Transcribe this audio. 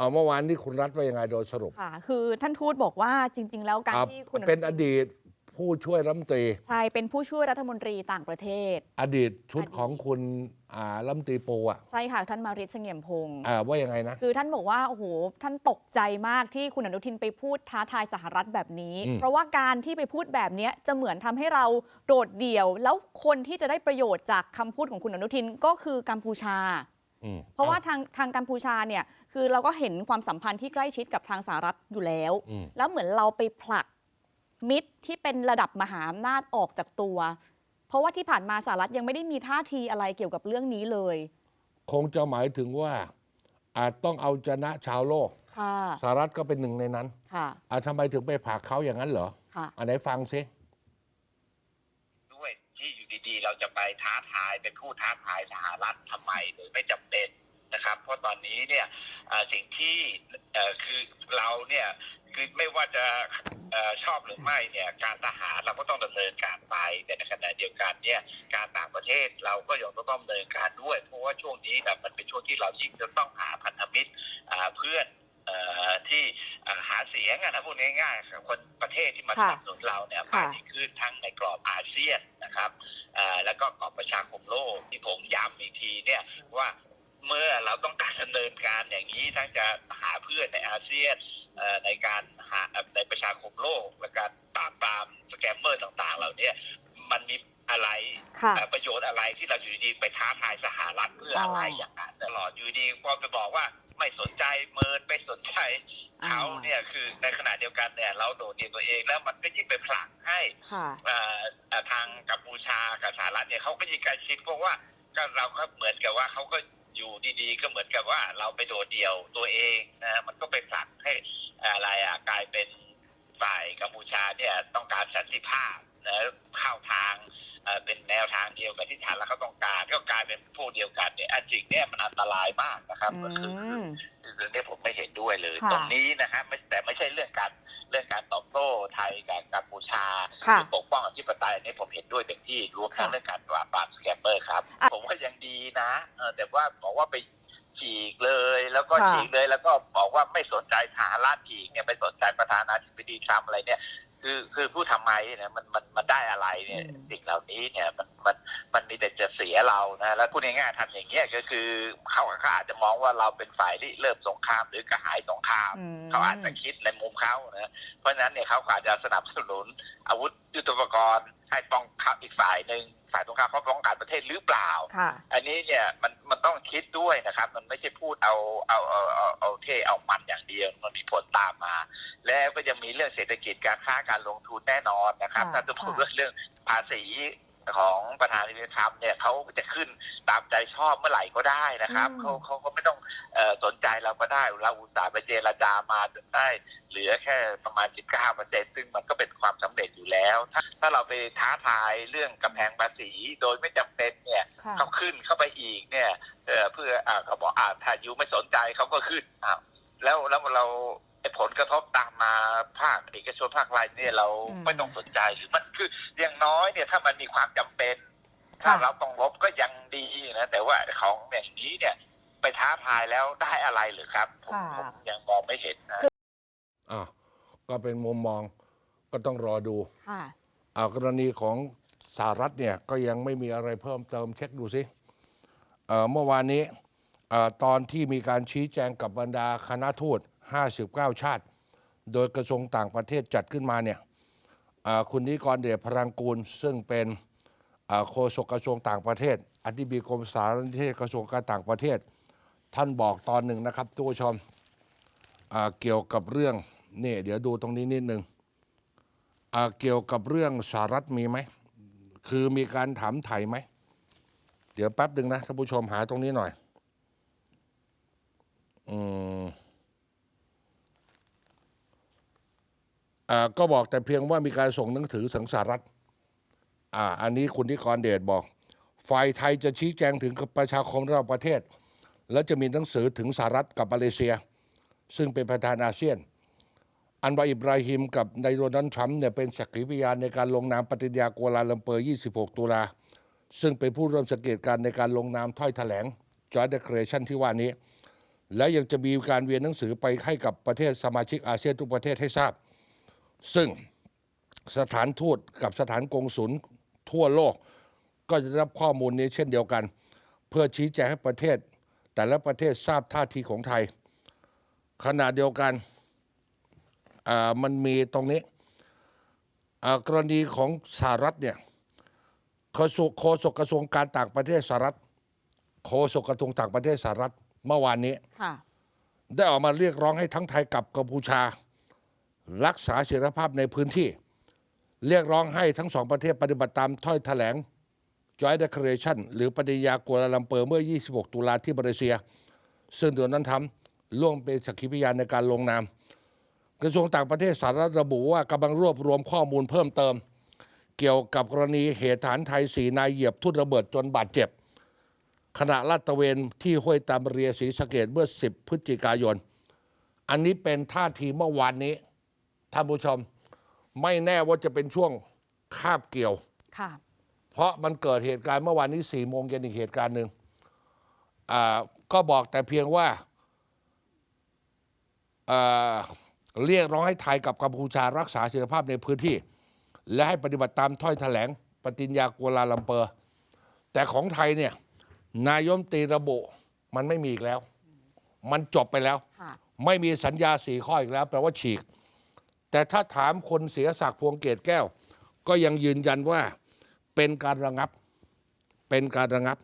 เอาเมื่อวานนี้คุณรัฐว่ายังไงโดยสรุป ค่ะ คือท่านทูตบอกว่าจริง ๆ แล้วการอ่าที่คุณเป็นนุอทิดีตผู้ช่วยรัฐมนตรี ใช่ เป็นผู้ช่วยรัฐมนตรีต่างประเทศ อดีตชุดอดีตของคุณอ่ารัฐมนตรีปูอะใช่ค่ะ ท่านมาริศเสงี่ยมพงศ์อ่าว่ายังไงนะ คือท่านบอกว่า โอ้โห ท่านตกใจมากที่คุณอนุทินไปพูดท้าทายสหรัฐแบบนี้ อืม เพราะว่าการที่ไปพูดแบบเนี้ยจะเหมือนทำให้เราโดดเดี่ยว แล้วคนที่จะได้ประโยชน์จากคำพูดของคุณอนุทินก็คือกัมพูชาอืม เพราะว่าทางทางกัมพูชาเนี่ยคือเราก็เห็นความสัมพันธ์ที่ใกล้ชิดกับทางสหรัฐอยู่แล้วอืมแล้วเหมือนเราไปผลักมิตรที่เป็นระดับมหาอำนาจออกจากตัว เพราะว่าที่ผ่านมาสหรัฐยังไม่ได้มีท่าทีอะไรเกี่ยวกับเรื่องนี้เลย คงจะหมายถึงว่าอาจต้องเอาชนะชาวโลกค่ะสหรัฐก็เป็นหนึ่งในนั้นค่ะอ่าทำไมถึงไปผลักเขาอย่างนั้นเหรอค่ะอันไหนฟังซิด้วย ที่อยู่ดีๆ เราจะไปท้าทายเป็นผู้ท้าทายสหรัฐทำไมโดยไม่จำเป็นนะครับ เพราะตอนนี้เนี่ยเอ่อสิ่งที่เอ่อคือเราเนี่ยคือไม่ว่าจะเอ่อชอบหรือไม่เนี่ยการทหารเราก็ต้องดำเนินการไปแต่ในขณะเดียวกันเนี่ยการต่างประเทศเราก็ยังต้องดำเนินการด้วย เพราะว่าช่วงนี้เนี่ยมันเป็นช่วงที่เรายิ่งจะต้องหาพันธมิตรอ่าเพื่อนเอ่อที่อ่าหาเสียงอะนะพูดง่ายๆกับคนประเทศที่มาสค่ะนับสนุนเราเนี่ยค่ะมากยิ่งขึ้นทั้งในกรอบอาเซียน นะครับอ่าแล้วก็กรอบประชาคมโลกที่ผมย้ำอีกทีเนี่ยว่าเมื่อเราต้องการดำเนินการอย่างนี้ทั้งจะหาเพื่อนในอาเซียนเอ่อในการหาในประชาคมโลกและการปราบปรามสแกมเมอร์ต่างๆเหล่าเนี้มันมีอะไรค่ะเอ่อประโยชน์อะไรที่เราอยู่ดีๆไปท้าทายสหรัฐเพื่ออะไรอ๋อออย่างนั้นตลอดอยู่ดีพอไปบอกว่าไม่สนใจเมินไม่สนใจอ่าเขาเนี่ยคือในขณะเดียวกันเนี่ยเราโดดเดี่ยวตัวเองแล้วมันก็ยิ่งไปผลักให้ค่ะเอ่อเอ่อทาง กัมพูชากับสหรัฐเนี่ยเขาก็ยิ่งใกล้ชิดเพราะว่าก็เราก็เหมือนกับว่าเขาก็อยู่ดีๆ ก็เหมือนกับว่าเราไปโดดเดี่ยวตัวเองนะมันก็ไปผลักให้อะไรอะกลายเป็นฝ่ายกัมพูชาเนี่ยต้องการสันติภาพนะเข้าทางเอ่อเป็นแนวทางเดียวกับที่ฐานแล้วเขาต้องการก็กลายเป็นพวกเดียวกันเนี่ยอันจริงเนี่ยมันอันตรายมากนะครับอืก็คือมคือคือเนี่ยผมไม่เห็นด้วยเลยค่ะตรงนี้นะฮะไม่แต่ไม่ใช่เรื่องการเรื่องการตอบโต้ไทยกับกัมพูชาค่ะหรือปก ด้วยเต็มที่รวมทั้งค่ะเรื่องการปราบปรามสแกมเมอร์ครับอะผมว่ายังดีนะเออแต่ว่าบอกว่าไปฉีกเลย แล้วก็ค่ะฉีกเลยแล้วก็บอกว่าไม่สนใจสหรัฐฉีกเนี่ยไม่สนใจประธานาธิบดีทรัมป์อะไรเนี่ย คือคือผู้ทำไมเนี่ยมันมันมันได้อะไรเนี่ยอืมสิ่งเหล่านี้เนี่ยมันมันมันมีแต่จะเสียเรานะแล้วพูดง่ายๆทำอย่างเงี้ยก็คือเขาเขาอาจจะมองว่าเราเป็นฝ่ายที่เริ่มสงครามหรือกระหายสงครามอืมเขาอาจจะคิดในมุมเขานะเพราะฉะนั้นเนี่ยเขาอาจจะสนับสนุนอาวุธยุทโธปกรณ์ ให้ป้องกันอีกฝ่ายหนึ่งฝ่ายตรงข้ามเขาป้องกันประเทศหรือเปล่า ค่ะอันนี้เนี่ยมันมันต้องคิดด้วยนะครับ มันไม่ใช่พูดเอาเอาเอาเอาเอาเท่เอามันอย่างเดียว มันมีผลตามมา แล้วก็จะมีเรื่องเศรษฐกิจการค้าการลงทุนแน่นอนนะครับ ค่ะถ้าจะพูดค่ะ เรื่องเรื่องภาษีของประธานาธิบดีทรัมป์เนี่ยเขาจะขึ้นตามใจชอบเมื่อไหร่ก็ได้นะครับเขาเขาเขาไม่ต้องเอ่อสนใจเราก็ได้เราอุตส่าห์ไปเจรจามาจนได้เหลือแค่ประมาณ 19เปอร์เซ็นซึ่งมันก็เป็นความสำเร็จอยู่แล้วถ้า ถ้าเราไปท้าทายเรื่องกำแพงภาษี โดยไม่จำเป็นเนี่ยค่ะเขาขึ้นเข้าไปอีกเนี่ยเออเพื่ออ่าเขาบอกอ่าถ้ายูไม่สนใจเขาก็ขึ้นอ้าวแล้วแล้วเราไอ้ผลกระทบตามมาภาคเอกชนภาครัฐเนี่ยเราอืมไม่ต้องสนใจหรือมันคืออย่างน้อยเนี่ยถ้ามันมีความจำเป็นค่ะถ้าเราต้องลบก็ยังดีนะแต่ว่าของอย่างนี้เนี่ยไปท้าทายแล้วได้อะไรหรือครับผมค่ะผมยังมองไม่เห็นนะอ่าก็เป็นมุมมองก็ต้องรอดูค่ะอ่า กรณีของสหรัฐเนี่ยก็ยังไม่มีอะไรเพิ่มเติมเช็คดูสิเมื่อวานนี้ตอนที่มีการชี้แจงกับบรรดาคณะทูต 59 ชาติ โดยกระทรวงต่างประเทศจัดขึ้นมาเนี่ยคุณนิกรเดชพรังกูลซึ่งเป็นโฆษกกระทรวงต่างประเทศ อธิบดีกรมสารนิเทศกระทรวงการต่างประเทศ ท่านบอกตอนหนึ่งนะครับทุกผู้ชมอ่าเกี่ยวกับเรื่องนี่เดี๋ยวดูตรงนี้นิดหนึ่ง เกี่ยวกับเรื่องสหรัฐมีไหม คือมีการถามไถ่ไหม เดี๋ยวแป๊บหนึ่งนะท่านผู้ชมหาตรงนี้หน่อย อืมอ่าก็บอกแต่เพียงว่ามีการส่งหนังสือถึงสหรัฐ อ่า อันนี้คุณที่กรเดชบอก ฝ่ายไทยจะชี้แจงถึงกับประชาคมระดับประเทศ และจะมีหนังสือถึงสหรัฐกับมาเลเซีย ซึ่งเป็นประธานอาเซียน อันวาอิบราฮิมกับนายโดนัลด์ทรัมป์เนี่ยเป็นสักขีพยานในการลงนามปฏิญญากัวลาลัมเปอร์ 26 ตุลา ซึ่งเป็นผู้ร่วมสังเกตการในการลงนามถ้อยแถลง Joint Declaration ที่ว่านี้ และยังจะมีการเวียนหนังสือไปให้กับประเทศสมาชิกอาเซียนทุกประเทศให้ทราบ ซึ่งสถานทูตกับสถานกงศุลทั่วโลก ก็จะรับข้อมูลนี้เช่นเดียวกัน เพื่อชี้แจงให้ประเทศ แต่ละประเทศทราบท่าทีของไทย ขณะเดียวกัน มันมีตรงนี้อ่ากรณีของสหรัฐเนี่ยโฆษกโฆษกกระทรวงการต่างประเทศสหรัฐโฆษกกระทรวงต่างประเทศสหรัฐเมื่อวานนี้ค่ะได้ออกมาเรียกร้องให้ทั้งไทยกับกัมพูชา รักษาเสรีภาพในพื้นที่ เรียกร้องให้ทั้งสองประเทศปฏิบัติตามถ้อยแถลง Joint Declaration หรือปฏิญญากัวลาลัมเปอร์เมื่อ 26 ตุลาที่มาเลเซีย ซึ่งโดยนั้นทำร่วมเป็นสักขีพยานในการลงนาม กระทรวงต่างประเทศสหรัฐระบุว่ากำลังรวบรวมข้อมูลเพิ่มเติม เกี่ยวกับกรณีเหตุฐานไทยสีนายเหยียบทุ่นระเบิดจนบาดเจ็บ ขณะลาดตระเวนที่ห้วยตามเรียศรีสะเกดเมื่อ 10 พฤศจิกายน อันนี้เป็นท่าทีเมื่อวานนี้ท่านผู้ชม ไม่แน่ว่าจะเป็นช่วงคาบเกี่ยวค่ะเพราะมันเกิดเหตุการณ์เมื่อวานนี้สี่โมงเย็นอีกเหตุการณ์หนึ่งอ่าก็บอกแต่เพียงว่าอ่า เรียกร้องให้ไทยกับกัมพูชารักษาเสรีภาพในพื้นที่ และให้ปฏิบัติตามถ้อยแถลง ปฏิญญากัวลาลัมเปอร์ แต่ของไทยเนี่ยนายมตรีระบุมันไม่มีอีกแล้ว มันจบไปแล้วค่ะไม่มีสัญญาสี่ข้ออีกแล้ว แปลว่าฉีก แต่ถ้าถามคนเสียศักดิ์พวงเกตแก้ว ก็ยังยืนยันว่าเป็นการระงับ เป็นการระงับ